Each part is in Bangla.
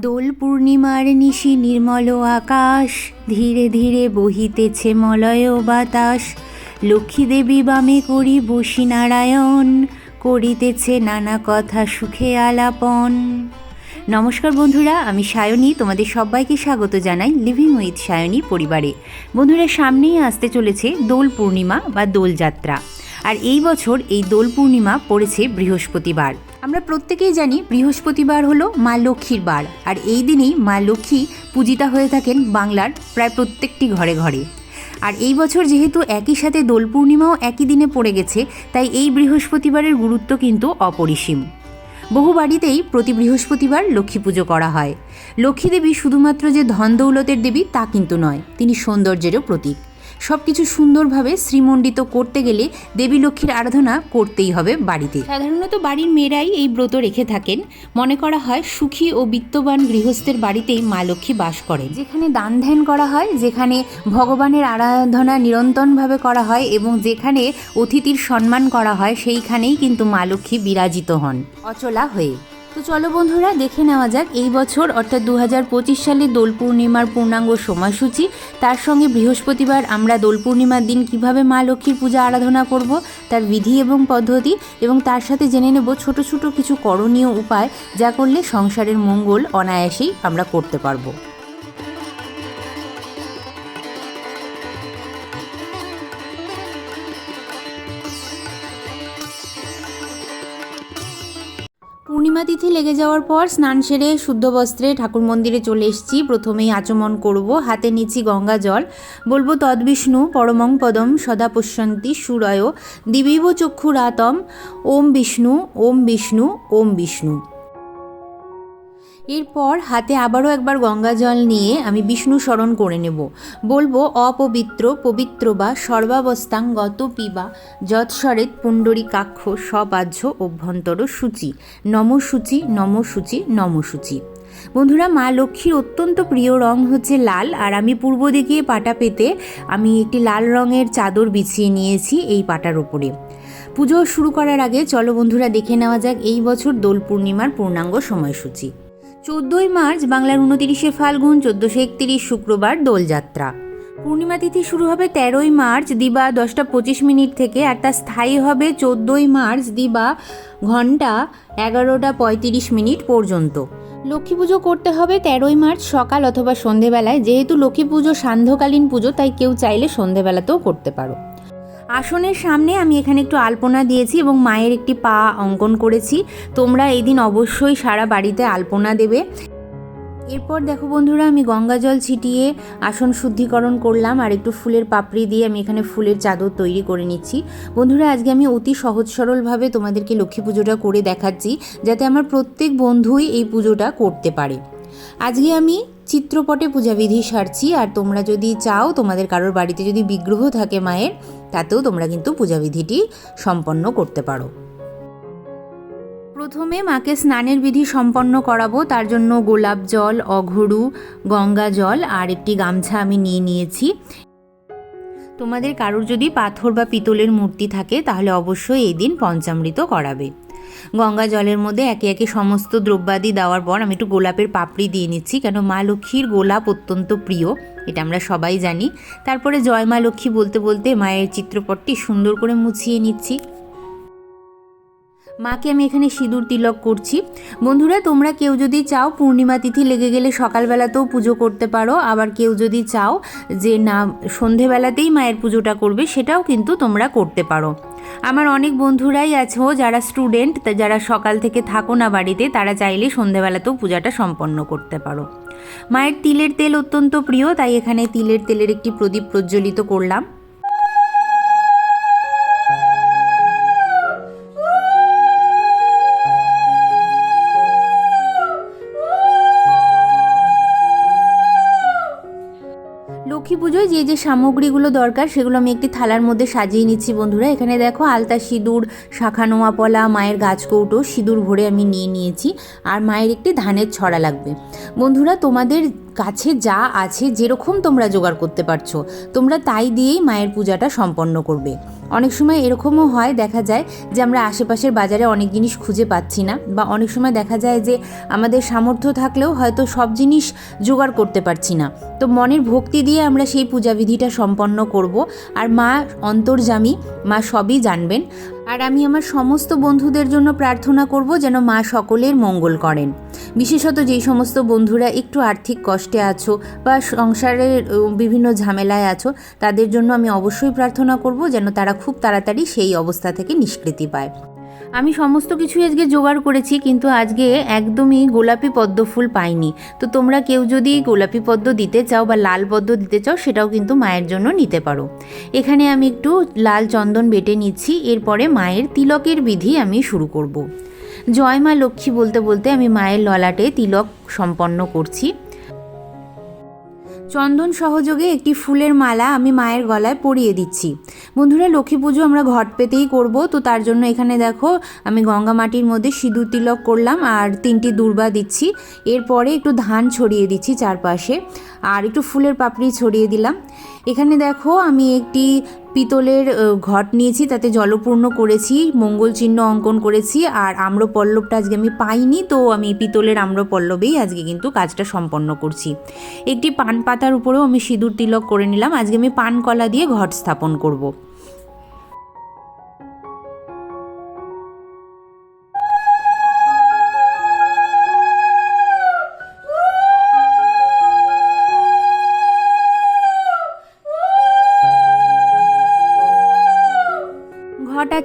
দোল পূর্ণিমার নিশি নির্মল আকাশ, ধীরে ধীরে বহিতেছে মলয় বাতাস। লক্ষ্মী দেবী বামে করি বসি নারায়ণ করিতেছে নানা কথা সুখে আলাপন। নমস্কার বন্ধুরা, আমি সায়নী, তোমাদের সবাইকে স্বাগত জানাই লিভিং উইথ সায়নী পরিবারে। বন্ধুরা, সামনেই আসতে চলেছে দোল পূর্ণিমা বা দোলযাত্রা আর এই বছর এই দোল পূর্ণিমা পড়েছে বৃহস্পতিবার। আমরা প্রত্যেকেই জানি বৃহস্পতিবার হলো মা লক্ষ্মীর বার, আর এই দিনেই মা লক্ষ্মী পূজিতা হয়ে থাকেন বাংলার প্রায় প্রত্যেকটি ঘরে ঘরে। আর এই বছর যেহেতু একই সাথে দোল পূর্ণিমাও একই দিনে পড়ে গেছে, তাই এই বৃহস্পতিবারের গুরুত্ব কিন্তু অপরিসীম। বহু বাড়িতেই প্রতি বৃহস্পতিবার লক্ষ্মী পুজো করা হয়। লক্ষ্মী দেবী শুধুমাত্র যে ধন দৌলতের দেবী তা কিন্তু নয়, তিনি সৌন্দর্যেরও প্রতীক। সব কিছু সুন্দরভাবে শ্রীমণ্ডিত করতে গেলে দেবী লক্ষ্মীর আরাধনা করতেই হবে বাড়িতে। সাধারণত বাড়ির মেয়েরাই এই ব্রত রেখে থাকেন। মনে করা হয় সুখী ও বিত্তবান গৃহস্থের বাড়িতেই মা লক্ষ্মী বাস করেন। যেখানে দান ধ্যান করা হয় যেখানে ভগবানের আরাধনা নিরন্তরভাবে করা হয় এবং যেখানে অতিথির সম্মান করা হয় সেইখানেই কিন্তু মা লক্ষ্মী বিরাজিত হন। অচলা হয়ে তো চলো বন্ধুরা, দেখে নেওয়া যাক এই বছর, অর্থাৎ দু হাজার পঁচিশ সালে দোল পূর্ণিমার পূর্ণাঙ্গ সময়সূচি। তার সঙ্গে বৃহস্পতিবার আমরা দোল পূর্ণিমার দিন কীভাবে মা লক্ষ্মীর পূজা আরাধনা করব, তার বিধি এবং পদ্ধতি এবং তার সাথে জেনে নেব ছোট ছোট কিছু করণীয় উপায় যা করলে সংসারের মঙ্গল অনায়াসেই আমরা করতে পারব। লেগে যাওয়ার পর স্নান সেরে শুদ্ধ বস্ত্রে ঠাকুর মন্দিরে চলে এসেছি। প্রথমেই আচমন করব, হাতে নিচ্ছি গঙ্গা জল। বলব তদ্বিষ্ণু পরমং পদম, সদা পশ্যন্তি সুরয়, দিবিব চক্ষুরাতম, ওম বিষ্ণু ওম বিষ্ণু ওম বিষ্ণু। এরপর হাতে আবারও একবার গঙ্গা জল নিয়ে আমি বিষ্ণু স্মরণ করে নেব। বলব, অপবিত্র, পবিত্র বা সর্বাবস্থাং গত পিবা যৎসরেত পুণ্ডরী কাক্ষ সবাহ্য অভ্যন্তর সূচি। নম সূচি নম সূচি নম সূচি। বন্ধুরা, মা লক্ষ্মীর অত্যন্ত প্রিয় রং হচ্ছে লাল, আর আমি পূর্ব দিকে পাটা পেতে আমি একটি লাল রঙের চাদর বিছিয়ে নিয়েছি এই পাটার ওপরে পুজো শুরু করার আগে চলো বন্ধুরা দেখে নেওয়া যাক এই বছর দোল পূর্ণিমার পূর্ণাঙ্গ সময়সূচি। চোদ্দোই মার্চ বাংলার উনতিরিশে ফাল্গুন, চোদ্দোশো একতিরিশ শুক্রবার দোলযাত্রা। পূর্ণিমা তিথি শুরু হবে তেরোই মার্চ, দিবা দশটা পঁচিশ মিনিট থেকে, আর তা স্থায়ী হবে চোদ্দোই মার্চ, দিবা ঘণ্টা এগারোটা পঁয়ত্রিশ মিনিট পর্যন্ত। লক্ষ্মী পুজো করতে হবে তেরোই মার্চ সকাল অথবা সন্ধেবেলায়, যেহেতু লক্ষ্মী পুজো সান্ধ্যকালীন পুজো, তাই কেউ চাইলে সন্ধেবেলাতেও করতে পারো। আসনের সামনে আমি এখানে একটু আলপনা দিয়েছি এবং মায়ের একটি পা অঙ্কন করেছি। তোমরা এই দিন অবশ্যই সারা বাড়িতে আলপনা দেবে। এরপর দেখো বন্ধুরা, আমি গঙ্গা জল ছিটিয়ে আসন শুদ্ধিকরণ করলাম আর একটু ফুলের পাপড়ি দিয়ে আমি এখানে ফুলের চাদর তৈরি করে নিচ্ছি। বন্ধুরা, আজকে আমি অতি সহজ সরলভাবে তোমাদেরকে লক্ষ্মী পুজোটা করে দেখাচ্ছি, যাতে আমার প্রত্যেক বন্ধুই এই পুজোটা করতে পারে। আজকে আমি চিত্রপটে পূজাবিধি সারছি, আর তোমরা যদি চাও, তোমাদের কারোর বাড়িতে যদি বিগ্রহ থাকে মায়ের, তাতেও তোমরা কিন্তু পূজাবিধিটি সম্পন্ন করতে পারো। প্রথমে মাকে স্নানের বিধি সম্পন্ন করাবো, তার জন্য গোলাপ জল, অঘরু, গঙ্গা জল, আর একটি গামছা আমি নিয়ে নিয়েছি। তোমাদের কারোর যদি পাথর বা পিতলের মূর্তি থাকে, তাহলে অবশ্যই এই দিন পঞ্চামৃত করাবে। গঙ্গা জলের মধ্যে একে একে সমস্ত দ্রব্যাদি দেওয়ার পর আমি একটু গোলাপের পাপড়ি দিয়ে নিচ্ছি, কেন মা লক্ষ্মীর গোলাপ অত্যন্ত প্রিয়, এটা আমরা সবাই জানি। তারপরে জয় মা লক্ষ্মী বলতে বলতে মায়ের চিত্রপটটি সুন্দর করে মুছিয়ে নিচ্ছি। মাকে আমি এখানে সিঁদুর তিলক করছি। বন্ধুরা, তোমরা কেউ যদি চাও পূর্ণিমা তিথি লেগে গেলে সকালবেলাতেও পুজো করতে পারো। আবার কেউ যদি চাও যে না, সন্ধেবেলাতেই মায়ের পুজোটা করবে, সেটাও কিন্তু তোমরা করতে পারো। আমার অনেক বন্ধুরাই আছো যারা স্টুডেন্ট যারা সকাল থেকে থাকো না বাড়িতে, তারা চাইলে সন্ধেবেলাতেও পূজাটা সম্পন্ন করতে পারো। মায়ের তিলের তেল অত্যন্ত প্রিয়, তাই এখানে তিলের তেলের একটি প্রদীপ প্রজ্বলিত করলাম। পুজোয় যে সামগ্রীগুলো দরকার, সেগুলো আমি একটি থালার মধ্যে সাজিয়ে নিচ্ছি বন্ধুরা। এখানে দেখো আলতা সিঁদুর, শাখা নোয়া পলা, মায়ের গাছ কৌটো সিঁদুর ভরে আমি নিয়ে নিয়েছি। আর মায়ের একটি ধানের ছড়া লাগবে। বন্ধুরা, তোমাদের কাছে যা আছে, যেরকম তোমরা জোগাড় করতে পারছ, তোমরা তাই দিয়েই মায়ের পূজাটা সম্পন্ন করবে। অনেক সময় এরকমও হয়, দেখা যায় যে আমরা আশেপাশের বাজারে অনেক জিনিস খুঁজে পাচ্ছি না, বা অনেক সময় দেখা যায় যে আমাদের সামর্থ্য থাকলেও হয়তো সব জিনিস জোগাড় করতে পারছি না। তো মনের ভক্তি দিয়ে আমরা সেই পূজাবিধিটা সম্পন্ন করব। আর মা অন্তর্জামী মা সবই জানবেন। আর আমি আমার সমস্ত বন্ধুদের জন্য প্রার্থনা করব যেন মা সকলের মঙ্গল করেন। বিশেষত যেই সমস্ত বন্ধুরা একটু আর্থিক কষ্টে আছো বা সংসারের বিভিন্ন ঝামেলায় আছো, তাদের জন্য আমি অবশ্যই প্রার্থনা করব যেন তারা খুব তাড়াতাড়ি সেই অবস্থা থেকে নিষ্কৃতি পায়। আমি সমস্ত কিছুই আজকে জোগাড় করেছি, কিন্তু আজকে একদমই গোলাপি পদ্ম ফুল পাইনি। তো তোমরা কেউ যদি গোলাপি পদ্ম দিতে চাও বা লাল পদ্ম দিতে চাও, সেটাও কিন্তু মায়ের জন্য নিতে পারো। এখানে আমি একটু লাল চন্দন বেটে নিচ্ছি, এরপরে মায়ের তিলকের বিধি আমি শুরু করব। জয় মা লক্ষ্মী বলতে বলতে আমি মায়ের ললাটে তিলক সম্পন্ন করছি। চন্দন সহযোগে একটি ফুলের মালা আমি মায়ের গলায় পরিয়ে দিচ্ছি। বন্ধুরা, লক্ষ্মী পুজো আমরা ঘট পেতেই করব। তো তার জন্য এখানে দেখো, আমি গঙ্গা মাটির মধ্যে সিঁদুর তিলক করলাম আর তিনটি দুর্বা দিচ্ছি। এরপরে একটু ধান ছড়িয়ে দিচ্ছি চারপাশে আর একটু ফুলের পাপড়ি ছড়িয়ে দিলাম। এখানে দেখো, আমি একটি পিতলের ঘট নিয়েছি, তাতে জলপূর্ণ করেছি, মঙ্গল চিহ্ন অঙ্কন করেছি আর আম্রপল্লবটা আজকে আমি পাইনি, তো আমি পিতলের আম্রপল্লবেই আজকে কিন্তু কাজটা সম্পন্ন করছি। একটি পান পাতার উপরেও আমি সিঁদুর তিলক করে নিলাম। আজকে আমি পান কলা দিয়ে ঘট স্থাপন করব।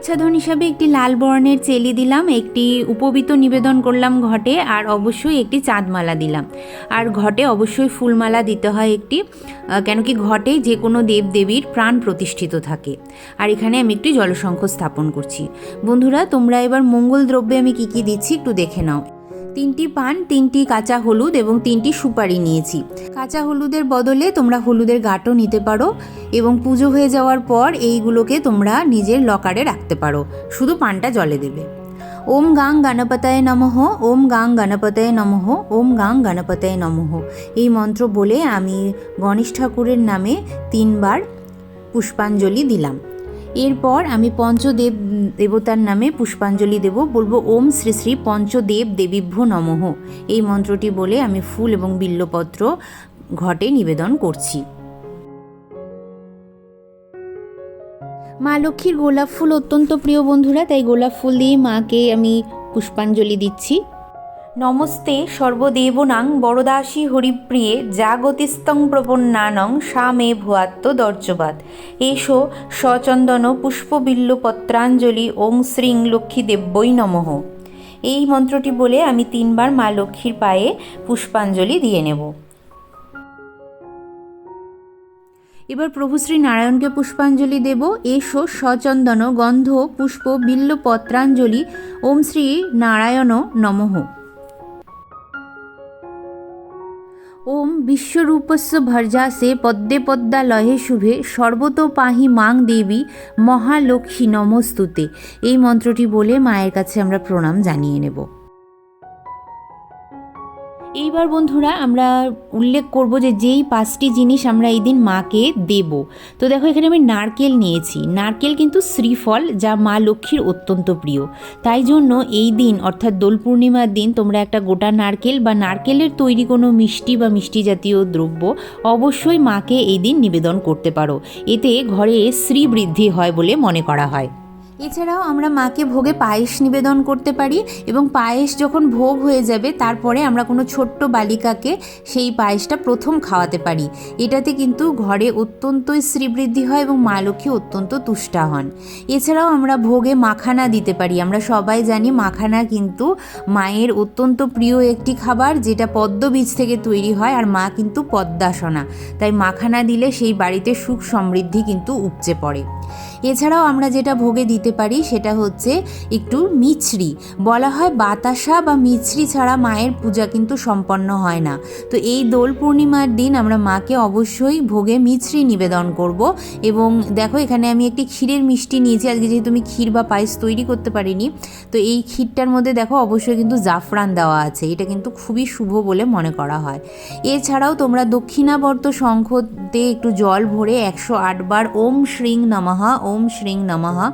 আচ্ছাদন হিসাবে একটি লাল বর্ণের চেলি দিলাম, একটি উপবিত নিবেদন করলাম ঘটে, আর অবশ্যই একটি চাঁদমালা দিলাম। আর ঘটে অবশ্যই ফুলমালা দিতে হয় একটি কেন কি ঘটে যে কোনো দেবদেবীর প্রাণ প্রতিষ্ঠিত থাকে। আর এখানে আমি একটি জলসংখ্য স্থাপন করছি। বন্ধুরা, তোমরা এবার মঙ্গল দ্রব্যে আমি কি কি দিচ্ছি একটু দেখে নাও। তিনটি পান, তিনটি কাঁচা হলুদ এবং তিনটি সুপারি নিয়েছি। কাঁচা হলুদের বদলে তোমরা হলুদের গাঁটও নিতে পারো এবং পুজো হয়ে যাওয়ার পর এইগুলোকে তোমরা নিজের লকারে রাখতে পারো। শুধু পানটা জলে দেবে। ওম গাং গণপতায় নমঃ, ওম গাং গণপতায় নমঃ, ওম গাং গণপতায় নমঃ। এই মন্ত্র বলে আমি গণেশ ঠাকুরের নামে তিনবার পুষ্পাঞ্জলি দিলাম। এরপর আমি পঞ্চদেব দেবতার নামে পুষ্পাঞ্জলি দেব, বলব ওম শ্রী শ্রী পঞ্চদেব দেবীভ্য নমঃ। এই মন্ত্রটি বলে আমি ফুল এবং বিল্লপত্র ঘটে নিবেদন করছি। মা লক্ষ্মীর গোলাপ ফুল অত্যন্ত প্রিয় বন্ধুরা, তাই গোলাপ ফুল দিয়ে মাকে আমি পুষ্পাঞ্জলি দিচ্ছি। নমস্তে সর্বদেবনাং বরদাসী হরিপ্রিয়ে জাগতিস্তং প্রপন্নানং সা মে ভুয়াত্ম দর্যবাদ। এসো সচন্দন পুষ্পবিল্ল পত্রাঞ্জলি ওং শ্রীং লক্ষ্মী দেব্যই নমঃ। এই মন্ত্রটি বলে আমি তিনবার মা লক্ষ্মীর পায়ে পুষ্পাঞ্জলি দিয়ে নেব। এবার প্রভু শ্রী নারায়ণকে পুষ্পাঞ্জলি দেব। এসো সচন্দন গন্ধ পুষ্প বিল্ল পত্রাঞ্জলি ওম শ্রী নারায়ণ নমঃ। বিশ্বরূপস্য ভর্জাসে পদ্মে পদ্মা লহে শুভে সর্বত পাহি মাং দেবী মহালক্ষ্মী নমস্তুতে। এই মন্ত্রটি বলে মায়ের কাছে আমরা প্রণাম জানিয়ে নেব। এইবার বন্ধুরা আমরা উল্লেখ করব যে যেই পাঁচটি জিনিস আমরা এই দিন মাকে দেব। তো দেখো, এখানে আমি নারকেল নিয়েছি। নারকেল কিন্তু শ্রীফল, যা মা লক্ষ্মীর অত্যন্ত প্রিয়। তাই জন্য এই দিন, অর্থাৎ দোল পূর্ণিমার দিন, তোমরা একটা গোটা নারকেল বা নারকেলের তৈরি কোনো মিষ্টি বা মিষ্টি জাতীয় দ্রব্য অবশ্যই মাকে এই দিন নিবেদন করতে পারো। এতে ঘরে শ্রী বৃদ্ধি হয় বলে মনে করা হয়। এছাড়াও আমরা মাকে ভোগে পায়েস নিবেদন করতে পারি এবং পায়েস যখন ভোগ হয়ে যাবে, তারপরে আমরা কোনো ছোট্ট বালিকাকে সেই পায়েসটা প্রথম খাওয়াতে পারি। এটাতে কিন্তু ঘরে অত্যন্তই শ্রীবৃদ্ধি হয় এবং মা লক্ষ্মী অত্যন্ত তুষ্টা হন। এছাড়াও আমরা ভোগে মাখানা দিতে পারি। আমরা সবাই জানি মাখানা কিন্তু মায়ের অত্যন্ত প্রিয় একটি খাবার যেটা পদ্ম বীজ থেকে তৈরি হয় আর মা কিন্তু পদ্মাসনা। তাই মাখানা দিলে সেই বাড়িতে সুখ সমৃদ্ধি কিন্তু উপচে পড়ে। এছাড়াও আমরা যেটা ভোগে দিতে পারি, সেটা হচ্ছে একটু মিছরি। বলা হয় বাতাসা বা মিছরি ছাড়া মায়ের পূজা কিন্তু সম্পন্ন হয় না। তো এই দোল পূর্ণিমার দিন আমরা মাকে অবশ্যই ভোগে মিছরি নিবেদন করব এবং দেখো এখানে আমি একটি ক্ষীরের মিষ্টি নিয়েছি। আজকে যেহেতু আমি ক্ষীর বা পায়েস তৈরি করতে পারিনি, তো এই ক্ষীরটার মধ্যে দেখো অবশ্যই কিন্তু জাফরান দেওয়া আছে। এটা কিন্তু খুবই শুভ বলে মনে করা হয়। এছাড়াও তোমরা দক্ষিণাবর্ত শঙ্খতে একটু জল ভরে একশো আটবার ওম শ্রীং নমহা ওম শ্রীং নমহা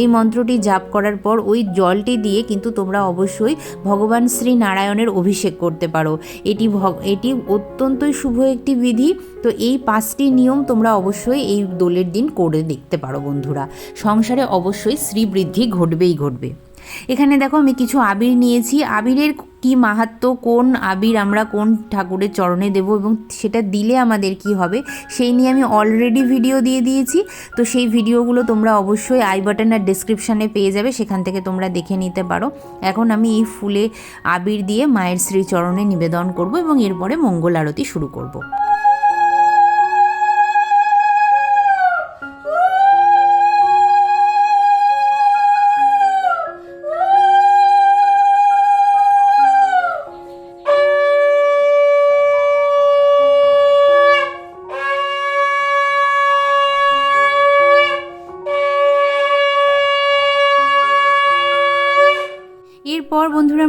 এই মন্ত্রটি জাপ করার পর ওই জলটি দিয়ে কিন্তু তোমরা অবশ্যই ভগবান শ্রী নারায়ণের অভিষেক করতে পারো। এটি এটি অত্যন্তই শুভ একটি বিধি। তো এই পাঁচটি নিয়ম তোমরা অবশ্যই এই দোলের দিন করে দেখতে পারো বন্ধুরা। সংসারে অবশ্যই শ্রীবৃদ্ধি ঘটবেই ঘটবে। এখানে দেখো আমি কিছু আবির নিয়েছি। আবিরের কি মাহাত্ম, কোন আবির আমরা কোন ঠাকুরের চরণে দেব এবং সেটা দিলে আমাদের কি হবে, সেই নিয়ে আমি অলরেডি ভিডিও দিয়ে দিয়েছি। তো সেই ভিডিওগুলো তোমরা অবশ্যই আই বাটন আর ডিসক্রিপশানে পেয়ে যাবে, সেখান থেকে তোমরা দেখে নিতে পারো। এখন আমি এই ফুলে আবির দিয়ে মায়ের শ্রীচরণে নিবেদন করব এবং এরপরে মঙ্গল আরতি শুরু করব।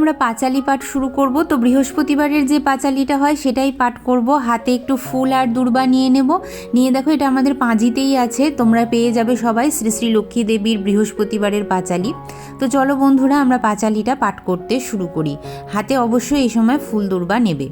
আমরা পাঁচালি পাঠ শুরু করব, তো বৃহস্পতিবারের যে পাঁচালিটা হয় সেটাই পাঠ করব। হাতে একটু ফুল আর দুর্বা নিয়ে নেব। নিয়ে দেখো, এটা আমাদের পাঁজিতেই আছে। তোমরা পেয়ে যাবে সবাই শ্রী শ্রী লক্ষ্মী দেবীর বৃহস্পতিবারের পাঁচালি। তো চলো বন্ধুরা, আমরা পাঁচালিটা পাঠ করতে শুরু করি। হাতে অবশ্যই এই সময় ফুল দুর্বা নেবে।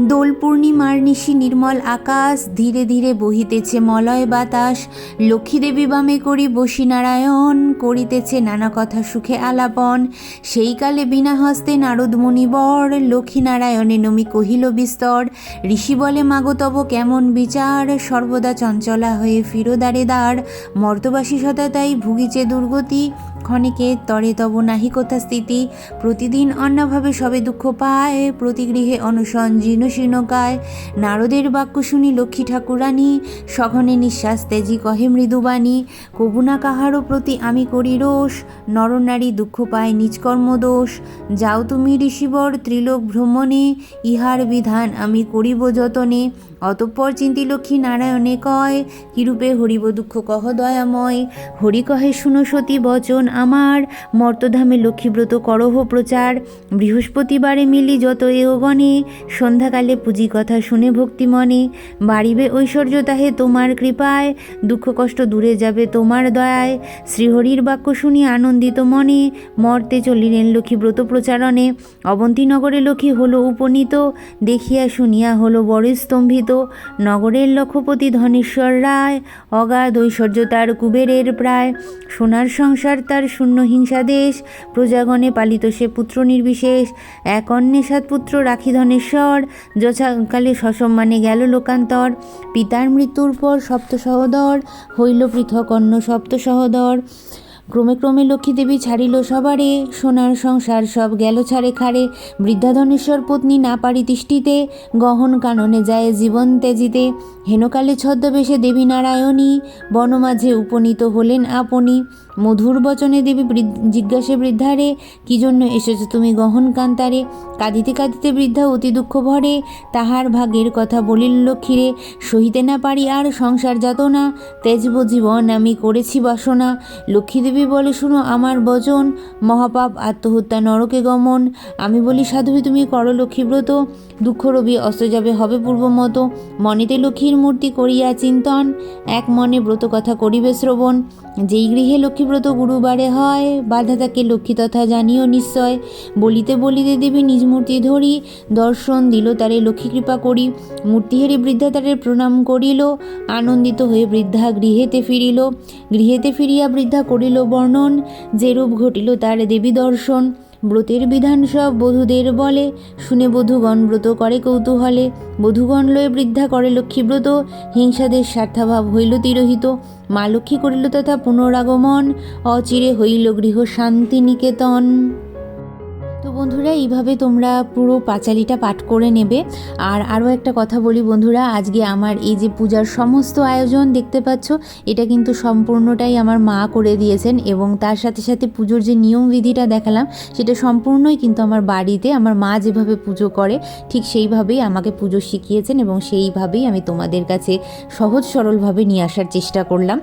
দোল পূর্ণিমার নিশি নির্মল আকাশ ধীরে ধীরে বহিতেছে মলয় বাতাস। লক্ষ্মীদেবী বামে করি বসি নারায়ণ করিতেছে নানা কথা সুখে আলাপন। সেই কালে বিনা হস্তে নারদ মুনিবর, লক্ষ্মীনারায়ণে নমি কহিল বিস্তর। ঋষি বলে মাগতব কেমন বিচার? সর্বদা চঞ্চলা হয়ে ফিরোদারে দ্বার। মর্তবাসী সদা তাই ভুগিছে দুর্গতি। ক্ষণিকে তরে তব নাহি কোথা স্থিতি। প্রতিদিন অন্যভাবে সবে দুঃখ পায়, প্রতিগৃহে অনশন জীর্ণ শীর্ণকায় নারদের বাক্য শুনি লক্ষ্মী ঠাকুরানী, সঘনে নিঃশ্বাস তেজি কহে মৃদুবাণী। কবুনা কাহারও প্রতি আমি করি রোষ নরনারী দুঃখ পায় নিজকর্ম দোষ। যাও তুমি ঋষিবর ত্রিলোক ভ্রমণে, ইহার বিধান আমি করিব যতনে। অতঃপর চিন্তি লক্ষ্মী নারায়ণে কয়, কিরূপে হরিব দুঃখ কহ দয়াময়। হরি কহে, শুনো সতী বচন আমার। মর্তধামে লক্ষ্মীব্রত করহ প্রচার। বৃহস্পতিবারে মিলি যত এওগণে সন্ধ্যাকালে পুঁজি কথা শুনে ভক্তি মনে। বাড়িবে ঐশ্বর্য তাহে তোমার কৃপায়। দুঃখ কষ্ট দূরে যাবে তোমার দয়ায়। শ্রীহরির বাক্য শুনি আনন্দিত মনে। মর্তে চলিলেন লক্ষ্মীব্রত প্রচারণে। অবন্তীনগরে লক্ষ্মী হলো উপনীত। দেখিয়া শুনিয়া হলো বড় স্তম্ভিত। নগরের লক্ষপতি ধনেশ্বর রায়। অগাধ ঐশ্বর্য তার কুবেরের প্রায়। সোনার সংসার তার শূন্য হিংসা দেশ, প্রজাগণে পালিত সে পুত্র নির্বিশেষ, এক সাত পুত্র রাখি ধনেশ্বর, যথাকালে সসম্মানে গেল লোকান্তর, পিতার মৃত্যুর পর সপ্ত সহদর হইল পৃথক অন্য সপ্ত সহদর ক্রমে ক্রমে লক্ষ্মীদেবী ছাড়িল সবারে, সোনার সংসার সব গেল ছাড়ে খাড়ে বৃদ্ধাধনেশ্বর পত্নী না পারি তিষ্ঠিতে, গহন কাননে যায় জীবন তেজিতে হেনকালে ছদ্মবেশে দেবী নারায়ণী, বনমাঝে উপনীত হলেন আপনি। মধুর বচনে দেবী জিজ্ঞাসে বৃদ্ধারে, কি জন্য এসেছ তুমি গহন কান্তারে? কাঁদিতে কাঁদিতে বৃদ্ধা অতি দুঃখ ভরে, তাহার ভাগের কথা বলিল লক্ষ্মীরে, সহিতে না পারি আর সংসার যাতনা তেজব জীবন আমি করেছি বাসনা। লক্ষ্মীদেবী বলে, শুনো আমার বচন, মহাপাপ, আত্মহত্যা, নরকে গমন। আমি বলি, সাধবী তুমি করো লক্ষ্মীব্রত দুঃখ রবি অস্ত যাবে হবে পূর্ব মতো মনেতে লক্ষ্মীর মূর্তি করিয়া চিন্তন, এক মনে ব্রত কথা করিবে শ্রবণ। যেই গৃহে লক্ষ্মীব্রত গুরুবারে হয়, বাধা তাকে লক্ষ্মী তথা জানিও নিশ্চয়। বলিতে বলিতে দেবী নিজ মূর্তি ধরি, দর্শন দিল তারে লক্ষ্মী কৃপা করি। মূর্তি হেরে বৃদ্ধা তারে প্রণাম করিল, আনন্দিত হয়ে বৃদ্ধা গৃহেতে ফিরিল। গৃহেতে ফিরিয়া বৃদ্ধা করিল বর্ণন, যেরূপ ঘটিল তার দেবী দর্শন। ব্রতের বিধান সব বধূদের বলে। শুনে বধূগণ ব্রত করে কৌতূহলে। বধূগণ লয়ে বৃদ্ধা করে লক্ষ্মীব্রত। হিংসাদের স্বার্থাভাব হইল তিরোহিত। মা লক্ষ্মী করিল তথা পুনরাগমন। অচিরে হইল গৃহ শান্তি নিকেতন তো বন্ধুরা, এইভাবে তোমরা পুরো পাঁচালিটা পাঠ করে নেবে। আর আরও একটা কথা বলি বন্ধুরা, আজকে আমার এই যে পূজার সমস্ত আয়োজন দেখতে পাচ্ছ, এটা কিন্তু সম্পূর্ণটাই আমার মা করে দিয়েছেন এবং তার সাথে সাথে পুজোর যে নিয়মবিধিটা দেখালাম, সেটা সম্পূর্ণই কিন্তু আমার বাড়িতে আমার মা যেভাবে পুজো করে, ঠিক সেইভাবেই আমাকে পুজো শিখিয়েছেন এবং সেইভাবেই আমি তোমাদের কাছে সহজ সরলভাবে নিয়ে আসার চেষ্টা করলাম।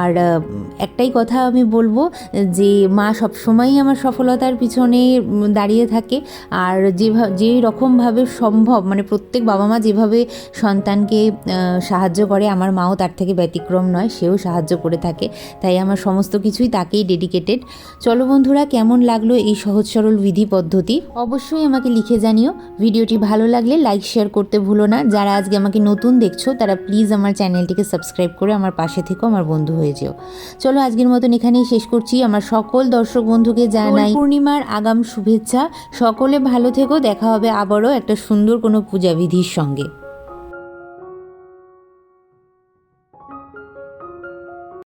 আর একটাই কথা আমি বলব যে মা সবসময়ই আমার সফলতার পিছনে দাঁড়িয়ে থাকে। আর যেভাবে যেই রকমভাবে সম্ভব মানে প্রত্যেক বাবা মা যেভাবে সন্তানকে সাহায্য করে আমার মাও তার থেকে ব্যতিক্রম নয় সেও সাহায্য করে থাকে। তাই আমার সমস্ত কিছুই তাকেই ডেডিকেটেড চলো বন্ধুরা কেমন লাগল এই সহজ সরল বিধি পদ্ধতি? অবশ্যই আমাকে লিখে জানিও। ভিডিওটি ভালো লাগলে লাইক শেয়ার করতে ভুলো না। যারা আজকে আমাকে নতুন দেখছ তারা প্লিজ আমার চ্যানেলটিকে সাবস্ক্রাইব করে আমার পাশে থেকেও আমার বন্ধু হয়ে যেও। চলো আজকের মতন এখানেই শেষ করছি। আমার সকল দর্শক বন্ধুকে জানাই পূর্ণিমার আগাম শুভেচ্ছা। সকলে ভালো থেকো। দেখা হবে আবারও একটা সুন্দর কোনো পূজাবিধির সঙ্গে।